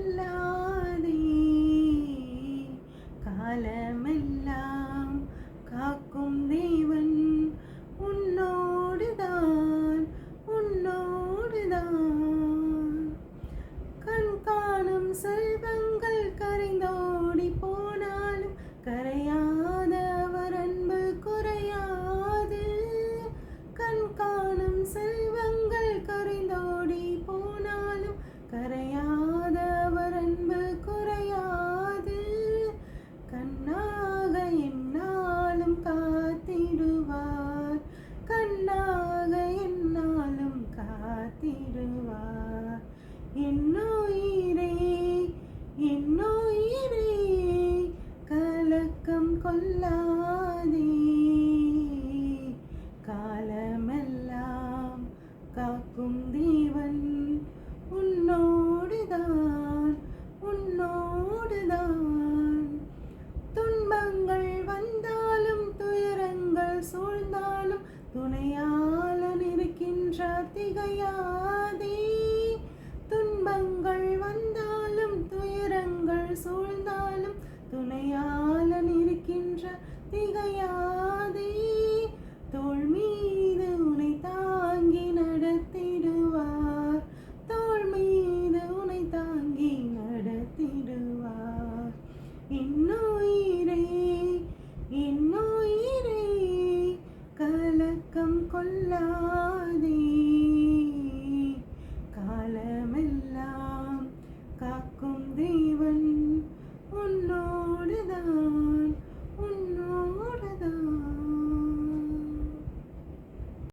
കാലമല്ലാതെ കാലമല്ലാതെ கலக்கம் காலமெல்லாம் காக்கும் தேவன் உன்னோடுதான் உன்னோடுதான். துன்பங்கள் வந்தாலும் துயரங்கள் சூழ்ந்தாலும் துணையாளன் இருக்கின்ற திகையாதே. துன்பங்கள் வந்த என்னுயிரே என்னுயிரே கலக்கம் கொள்ளாதே. காலமெல்லாம் காக்கும் தெய்வன் உன்னோடுதான்.